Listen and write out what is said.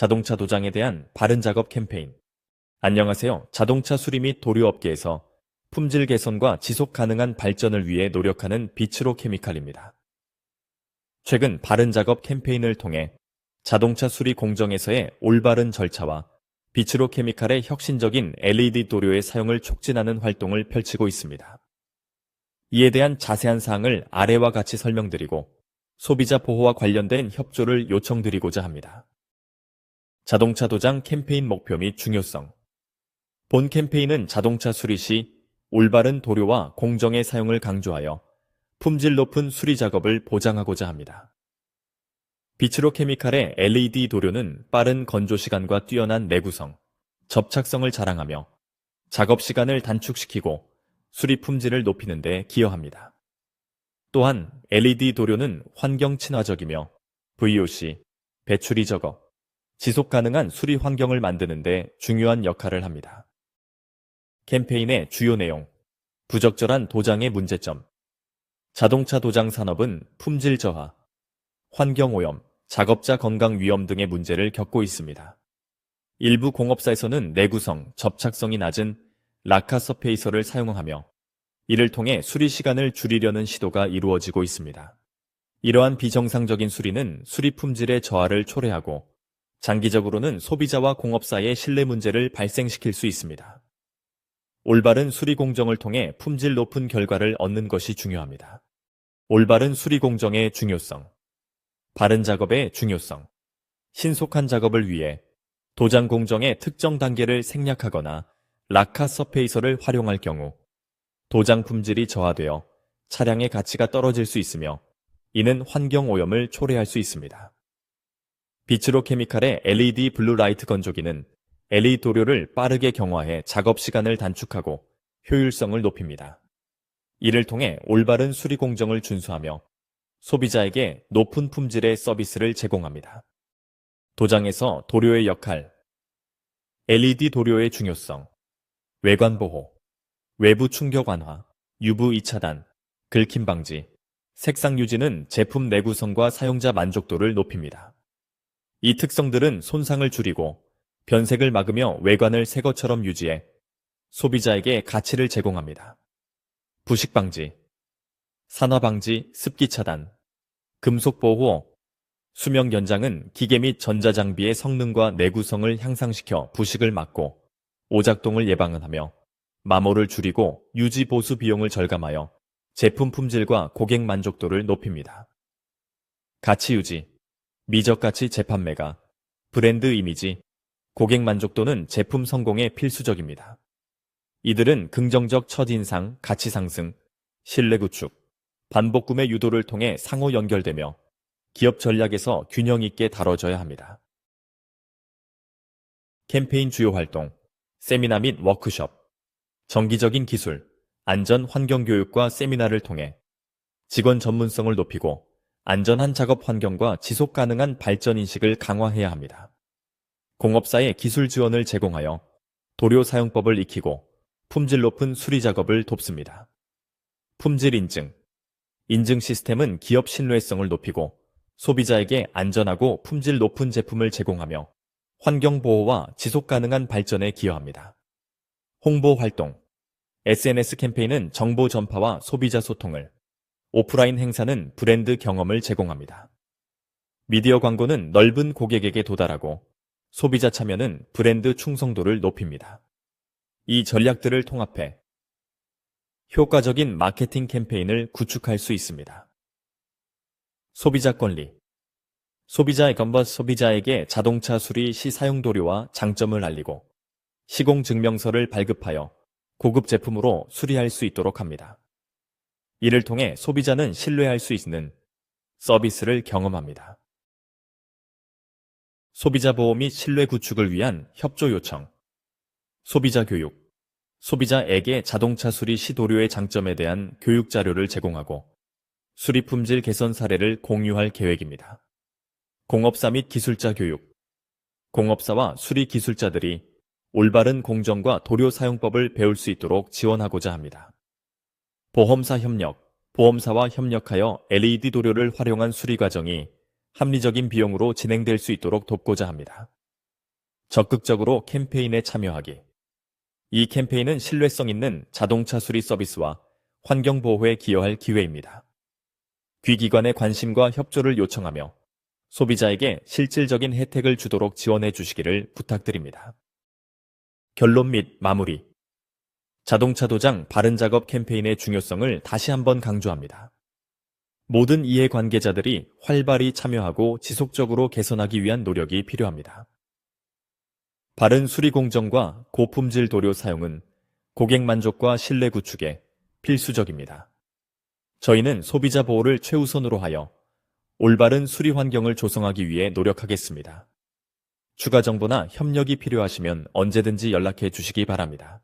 자동차 도장에 대한 바른 작업 캠페인. 안녕하세요. 자동차 수리 및 도료업계에서 품질 개선과 지속 가능한 발전을 위해 노력하는 비츠로 케미칼입니다. 최근 바른 작업 캠페인을 통해 자동차 수리 공정에서의 올바른 절차와 비츠로 케미칼의 혁신적인 LED 도료의 사용을 촉진하는 활동을 펼치고 있습니다. 이에 대한 자세한 사항을 아래와 같이 설명드리고 소비자 보호와 관련된 협조를 요청드리고자 합니다. 자동차 도장 캠페인 목표 및 중요성. 본 캠페인은 자동차 수리 시 올바른 도료와 공정의 사용을 강조하여 품질 높은 수리 작업을 보장하고자 합니다. 비츠로 케미칼의 LED 도료는 빠른 건조 시간과 뛰어난 내구성, 접착성을 자랑하며 작업 시간을 단축시키고 수리 품질을 높이는 데 기여합니다. 또한 LED 도료는 환경 친화적이며 VOC, 배출이 적어 지속 가능한 수리 환경을 만드는 데 중요한 역할을 합니다. 캠페인의 주요 내용, 부적절한 도장의 문제점, 자동차 도장 산업은 품질 저하, 환경 오염, 작업자 건강 위험 등의 문제를 겪고 있습니다. 일부 공업사에서는 내구성, 접착성이 낮은 라카 서페이서를 사용하며 이를 통해 수리 시간을 줄이려는 시도가 이루어지고 있습니다. 이러한 비정상적인 수리는 수리 품질의 저하를 초래하고 장기적으로는 소비자와 공업 사의 신뢰 문제를 발생시킬 수 있습니다. 올바른 수리 공정을 통해 품질 높은 결과를 얻는 것이 중요합니다. 올바른 수리 공정의 중요성. 바른 작업의 중요성. 신속한 작업을 위해 도장 공정의 특정 단계를 생략하거나 라카 서페이서를 활용할 경우 도장 품질이 저하되어 차량의 가치가 떨어질 수 있으며 이는 환경 오염을 초래할 수 있습니다. 비츠로 케미칼의 LED 블루라이트 건조기는 LED 도료를 빠르게 경화해 작업 시간을 단축하고 효율성을 높입니다. 이를 통해 올바른 수리 공정을 준수하며 소비자에게 높은 품질의 서비스를 제공합니다. 도장에서 도료의 역할, LED 도료의 중요성, 외관 보호, 외부 충격 완화, UV 차단, 긁힘 방지, 색상 유지는 제품 내구성과 사용자 만족도를 높입니다. 이 특성들은 손상을 줄이고 변색을 막으며 외관을 새 것처럼 유지해 소비자에게 가치를 제공합니다. 부식 방지, 산화 방지, 습기 차단, 금속 보호, 수명 연장은 기계 및 전자장비의 성능과 내구성을 향상시켜 부식을 막고 오작동을 예방을 하며 마모를 줄이고 유지 보수 비용을 절감하여 제품 품질과 고객 만족도를 높입니다. 가치 유지, 미적 가치 재판매가, 브랜드 이미지, 고객 만족도는 제품 성공에 필수적입니다. 이들은 긍정적 첫인상, 가치 상승, 신뢰 구축, 반복 구매 유도를 통해 상호 연결되며 기업 전략에서 균형 있게 다뤄져야 합니다. 캠페인 주요 활동, 세미나 및 워크숍, 정기적인 기술, 안전 환경 교육과 세미나를 통해 직원 전문성을 높이고 안전한 작업 환경과 지속 가능한 발전 인식을 강화해야 합니다. 공업사의 기술 지원을 제공하여 도료 사용법을 익히고 품질 높은 수리 작업을 돕습니다. 품질 인증, 인증 시스템은 기업 신뢰성을 높이고 소비자에게 안전하고 품질 높은 제품을 제공하며 환경 보호와 지속 가능한 발전에 기여합니다. 홍보 활동 SNS 캠페인은 정보 전파와 소비자 소통을, 오프라인 행사는 브랜드 경험을 제공합니다. 미디어 광고는 넓은 고객에게 도달하고 소비자 참여는 브랜드 충성도를 높입니다. 이 전략들을 통합해 효과적인 마케팅 캠페인을 구축할 수 있습니다. 소비자 권리 소비자의 건버 소비자에게 자동차 수리 시 사용 도료와 장점을 알리고 시공 증명서를 발급하여 고급 제품으로 수리할 수 있도록 합니다. 이를 통해 소비자는 신뢰할 수 있는 서비스를 경험합니다. 소비자 보호 및 신뢰 구축을 위한 협조 요청 소비자 교육 소비자에게 자동차 수리 시 도료의 장점에 대한 교육 자료를 제공하고 수리 품질 개선 사례를 공유할 계획입니다. 공업사 및 기술자 교육 공업사와 수리 기술자들이 올바른 공정과 도료 사용법을 배울 수 있도록 지원하고자 합니다. 보험사 협력 보험사와 협력하여 LED 도료를 활용한 수리 과정이 합리적인 비용으로 진행될 수 있도록 돕고자 합니다. 적극적으로 캠페인에 참여하기. 이 캠페인은 신뢰성 있는 자동차 수리 서비스와 환경보호에 기여할 기회입니다. 귀기관의 관심과 협조를 요청하며 소비자에게 실질적인 혜택을 주도록 지원해 주시기를 부탁드립니다. 결론 및 마무리. 자동차 도장 바른 작업 캠페인의 중요성을 다시 한번 강조합니다. 모든 이해 관계자들이 활발히 참여하고 지속적으로 개선하기 위한 노력이 필요합니다. 바른 수리 공정과 고품질 도료 사용은 고객 만족과 신뢰 구축에 필수적입니다. 저희는 소비자 보호를 최우선으로 하여 올바른 수리 환경을 조성하기 위해 노력하겠습니다. 추가 정보나 협력이 필요하시면 언제든지 연락해 주시기 바랍니다.